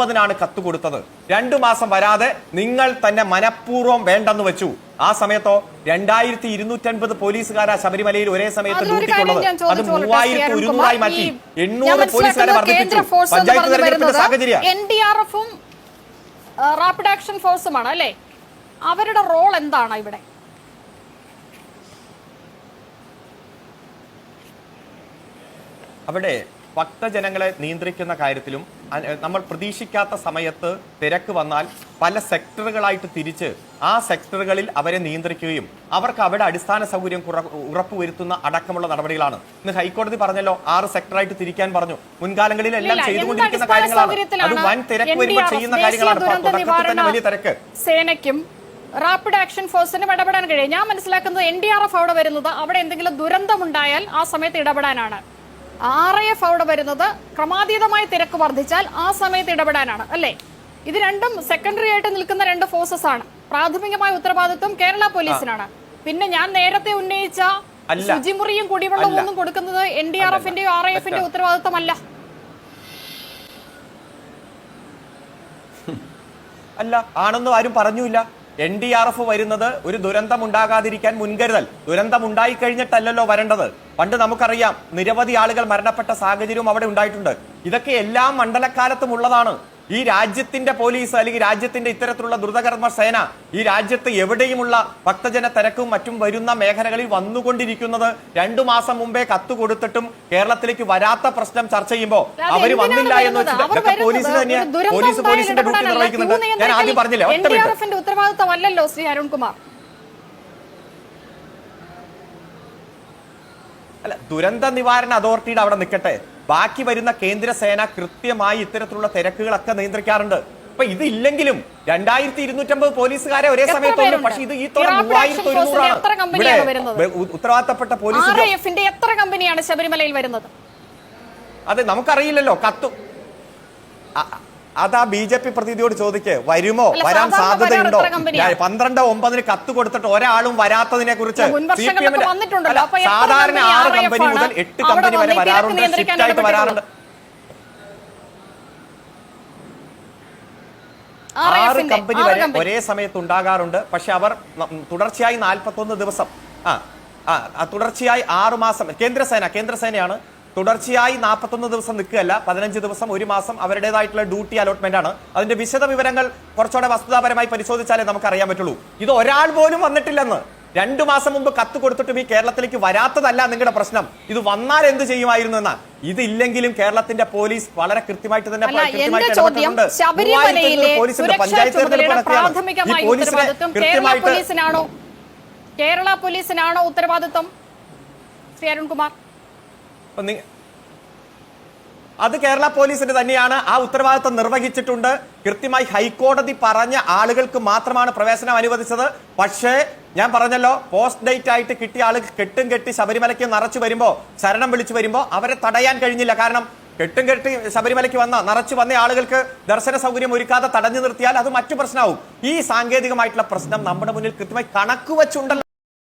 മുപ്പതിനാണ് കത്ത് കൊടുത്തത്. രണ്ടു മാസം വരാതെ നിങ്ങൾ തന്നെ മനഃപൂർവം വേണ്ടെന്ന് വെച്ചു. ആ സമയത്തോ രണ്ടായിരത്തി ഇരുന്നൂറ്റൻപത് പോലീസുകാരാ ശബരിമലയിൽ ഒരേ സമയത്ത് ഡ്യൂട്ടിക്കുള്ളത്. അത് മൂവായിരത്തി ഒരുന്നൂറായി മാറ്റി. എണ്ണൂറ് പോലീസുകാരെ വർദ്ധിപ്പിച്ചു. പഞ്ചായത്ത് തെരഞ്ഞെടുപ്പിന്റെ സാഹചര്യം എൻ ഡി ആർ എഫും റാപ്പിഡ് ആക്ഷൻ ഫോഴ്സുമാണ് അല്ലേ? അവരുടെ റോൾ എന്താണ് ഇവിടെ? അവിടെ ഭക്തജനങ്ങളെ നിയന്ത്രിക്കുന്ന കാര്യത്തിലും നമ്മൾ പ്രതീക്ഷിക്കാത്ത സമയത്ത് തിരക്ക് വന്നാൽ പല സെക്ടറുകളായിട്ട് തിരിച്ച് ആ സെക്ടറുകളിൽ അവരെ നിയന്ത്രിക്കുകയും അവർക്ക് അവിടെ അടിസ്ഥാന സൗകര്യം ഉറപ്പുവരുത്തുന്ന അടക്കമുള്ള നടപടികളാണ്. ഇന്ന് ഹൈക്കോടതി പറഞ്ഞല്ലോ ആറ് സെക്ടറായിട്ട് തിരിക്കാൻ പറഞ്ഞു. മുൻകാലങ്ങളിൽ എല്ലാം ചെയ്തുകൊണ്ടിരിക്കുന്ന കാര്യങ്ങളാണ്. അത് വൻ തിരക്ക് വരുമ്പോൾ ചെയ്യുന്ന കാര്യങ്ങളാണ്. തുടക്കത്തിൽ തന്നെ വലിയ തിരക്ക്. സേനയ്ക്കും റാപ്പിഡ് ആക്ഷൻ ഫോഴ്സിനും ഇടപെടാൻ കഴിയും. ഞാൻ മനസ്സിലാക്കുന്നത് എൻ ഡി ആർ എഫ് അവിടെ വരുന്നത് അവിടെ എന്തെങ്കിലും ദുരന്തമുണ്ടായാൽ ആ സമയത്ത് ഇടപെടാനാണ്. ആർ ഐ എഫ് അവിടെ വരുന്നത് ക്രമാതീതമായി തിരക്ക് വർദ്ധിച്ചാൽ ആ സമയത്ത് ഇടപെടാനാണ് അല്ലേ? ഇത് രണ്ടും സെക്കൻഡറി ആയിട്ട് നിൽക്കുന്ന രണ്ട് ഫോഴ്സസ് ആണ്. പ്രാഥമികമായ ഉത്തരവാദിത്വം കേരള പോലീസിനാണ്. പിന്നെ ഞാൻ നേരത്തെ ഉന്നയിച്ച. ശുചിമുറിയും കുടിവെള്ളവും ഒന്നും കൊടുക്കുന്നത് എൻ ഡി ആർ എഫിന്റെയോ ആർ ഐ എഫിന്റെയോ ഉത്തരവാദിത്വമല്ല. അല്ല ആണെന്നും ആരും പറഞ്ഞില്ല എൻ ഡി ആർ എഫ് വരുന്നത് ഒരു ദുരന്തം ഉണ്ടാകാതിരിക്കാൻ മുൻകരുതൽ. ദുരന്തം ഉണ്ടായി വരേണ്ടത്. പണ്ട് നമുക്കറിയാം നിരവധി ആളുകൾ മരണപ്പെട്ട സാഹചര്യവും അവിടെ ഉണ്ടായിട്ടുണ്ട്. ഇതൊക്കെ എല്ലാ മണ്ഡലക്കാലത്തും ഉള്ളതാണ്. ഈ രാജ്യത്തിന്റെ പോലീസ് അല്ലെങ്കിൽ രാജ്യത്തിന്റെ ഇത്തരത്തിലുള്ള ദ്രുതകർമ്മ സേന ഈ രാജ്യത്ത് എവിടെയുമുള്ള ഭക്തജന തിരക്കും മറ്റും വരുന്ന മേഖലകളിൽ വന്നുകൊണ്ടിരിക്കുന്നത് രണ്ടു മാസം മുമ്പേ കത്ത് കൊടുത്തിട്ടും കേരളത്തിലേക്ക് വരാത്ത പ്രശ്നം ചർച്ച ചെയ്യുമ്പോൾ അവർ വന്നില്ല എന്ന്? വെച്ചിട്ട് പോലീസ് ഇതൊക്കെ പോലീസിന് തന്നെയാണ് പോലീസ് പോലീസിന്റെ ഡ്യൂട്ടി. നിർവഹിക്കുന്നുണ്ട്. ഞാൻ ആദ്യം പറഞ്ഞില്ലേ? ഒറ്റ ഉത്തരവാദിത്തമല്ലല്ലോ ശ്രീ അരുൺകുമാർ. അല്ല ദുരന്ത നിവാരണ അതോറിറ്റിയുടെ അവിടെ നിൽക്കട്ടെ. ബാക്കി വരുന്ന കേന്ദ്ര സേന കൃത്യമായി ഇത്തരത്തിലുള്ള തിരക്കുകളൊക്കെ നിയന്ത്രിക്കാറുണ്ട്. അപ്പൊ ഇത് ഇല്ലെങ്കിലും രണ്ടായിരത്തി ഇരുന്നൂറ്റമ്പത് പോലീസുകാരെ ഒരേ സമയത്ത് പക്ഷേ ഇത് ഈ മൂവായിരത്തി ഒരുന്നൂറാണ് ഉത്തരവാദിത്തപ്പെട്ട പോലീസ് എത്ര കമ്പനിയാണ് ശബരിമലയിൽ വരുന്നത്? അതെ നമുക്കറിയില്ലല്ലോ. കത്തു അ- ആ ബി ജെ പി പ്രതിനിധിയോട് ചോദിക്കേ വരുമോ? വരാൻ സാധ്യതയുണ്ടോ പന്ത്രണ്ട് ഒമ്പതിന് കത്ത് കൊടുത്തിട്ട് ഒരാളും വരാത്തതിനെ കുറിച്ച് സി പി എത്ര സാധാരണ ആറ് കമ്പനി മുതൽ എട്ട് കമ്പനി വരെ വരാറുണ്ട് ആയിട്ട് വരാറുണ്ട്. ആറ് കമ്പനി വരെ ഒരേ സമയത്ത് ഉണ്ടാകാറുണ്ട് പക്ഷെ അവർ തുടർച്ചയായി നാൽപ്പത്തൊന്ന് ദിവസം ആ ആ, ആ, തുടർച്ചയായി ആറ് മാസം കേന്ദ്രസേന കേന്ദ്രസേനയാണ് തുടർച്ചയായി നാൽപ്പത്തൊന്ന് ദിവസം നിൽക്കുകയല്ല പതിനഞ്ച് ദിവസം ഒരു മാസം അവരുടേതായിട്ടുള്ള ഡ്യൂട്ടി അലോട്ട്മെന്റ് ആണ്. അതിന്റെ വിശദ വിവരങ്ങൾ കുറച്ചുകൂടെ വസ്തുതാപരമായി പരിശോധിച്ചാലേ നമുക്ക് അറിയാൻ പറ്റുള്ളൂ. ഇത് ഒരാൾ പോലും വന്നിട്ടില്ലെന്ന്. രണ്ടു മാസം മുമ്പ് കത്ത് കൊടുത്തിട്ടും ഈ കേരളത്തിലേക്ക് വരാത്തതല്ല നിങ്ങളുടെ പ്രശ്നം. ഇത് വന്നാൽ എന്ത് ചെയ്യുമായിരുന്നു എന്നാ. ഇതില്ലെങ്കിലും കേരളത്തിന്റെ പോലീസ് വളരെ കൃത്യമായിട്ട് തന്നെ. പഞ്ചായത്ത് തെരഞ്ഞെടുപ്പ് ഈ കേരള പോലീസിനാണോ ഉത്തരവാദിത്വം? ശ്രീ അരുൺകുമാർ. അത് കേരള പോലീസിന്റെ തന്നെയാണ് ആ ഉത്തരവാദിത്വം നിർവഹിച്ചിട്ടുണ്ട്. കൃത്യമായി ഹൈക്കോടതി പറഞ്ഞ ആളുകൾക്ക് മാത്രമാണ് പ്രവേശനം അനുവദിച്ചത്. പക്ഷേ ഞാൻ പറഞ്ഞല്ലോ പോസ്റ്റ് ഡേറ്റ് ആയിട്ട് കിട്ടിയ ആൾ കെട്ടും കെട്ടി ശബരിമലയ്ക്ക് നിറച്ചു വരുമ്പോൾ ശരണം വിളിച്ചു വരുമ്പോൾ അവരെ തടയാൻ കഴിഞ്ഞില്ല. കാരണം കെട്ടും കെട്ടി ശബരിമലയ്ക്ക് വന്ന നിറച്ചു വന്ന ആളുകൾക്ക് ദർശന സൗകര്യം ഒരുക്കാതെ തടഞ്ഞു നിർത്തിയാൽ അത് മറ്റു പ്രശ്നമാവും. ഈ സാങ്കേതികമായിട്ടുള്ള പ്രശ്നം നമ്മുടെ മുന്നിൽ കൃത്യമായി കണക്ക് വെച്ചുണ്ടല്ലോ.